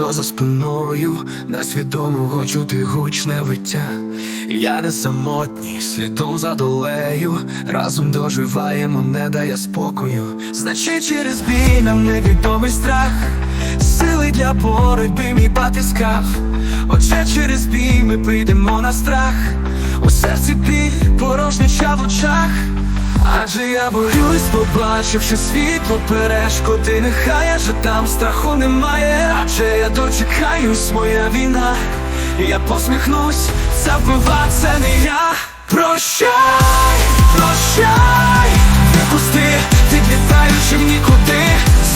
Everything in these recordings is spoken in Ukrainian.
якщо за спиною несвідомого чути гучне виття. Я не самотній, слідом за долею, разом доживаємо, не дає спокою. Значить, через бій нам невідомий страх, сили для боротьби мій батискав. Отже, через бій ми прийдемо на страх, у серці біль, порожняча в очах. Адже я боюсь, побачивши світло перешкоди, нехай аже там страху немає. Адже я дочекаюсь, моя війна, я посміхнусь, забива це не я. Прощай, прощай, відпусти, відлітаючи в нікуди,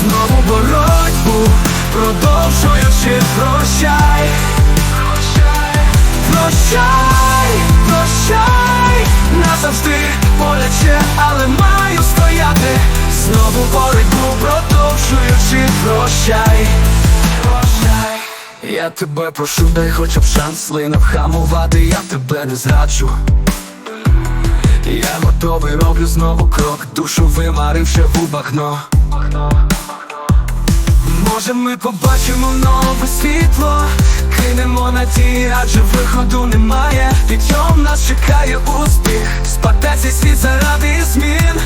знову боротьбу, продовжуючи, прощай, прощай, прощай, боляче, але маю стояти, знову боротьбу, продовжуючи, прощай. Я тебе прошу, дай хоча б шанс линув хамувати, я тебе не зраджу. Я готовий, роблю знову крок, душу вимаривши в губах но. Може ми побачимо нове світло, кинемо адже виходу немає. Відьом нас чекає успіх, спаде цей світ заради змін.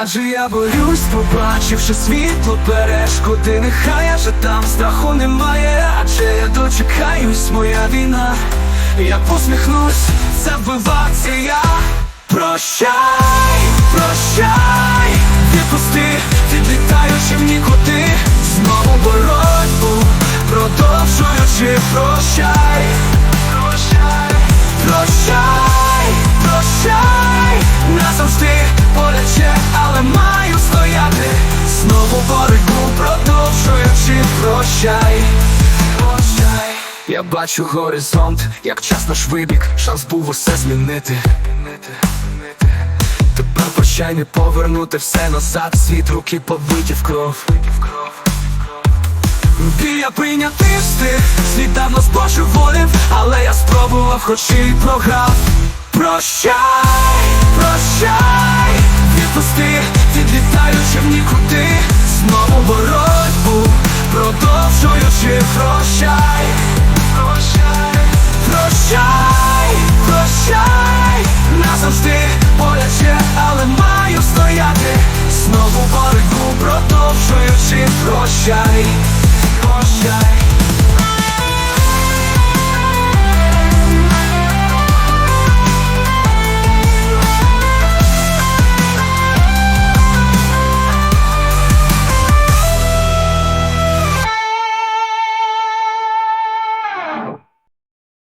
Адже я боюсь, побачивши світло перешкоди, нехай аже там страху немає, адже я дочекаюсь, моя війна, я посміхнусь, забиваться я. Прощай, прощай, продовжуючи, прощай, прощай, прощай, прощай, назавжди боляче, але маю стояти, знову боротьбу, продовжуючи, прощай, прощай. Я бачу горизонт, як час наш вибіг, шанс був усе змінити. Тепер прощай не повернути все назад, світ руки побиті в кров. Бія прийняти встиг, світ давно збожеволів, але я спробував, хоч і програв. Прощай, прощай, відпусти, відлітаючи в нікуди, знову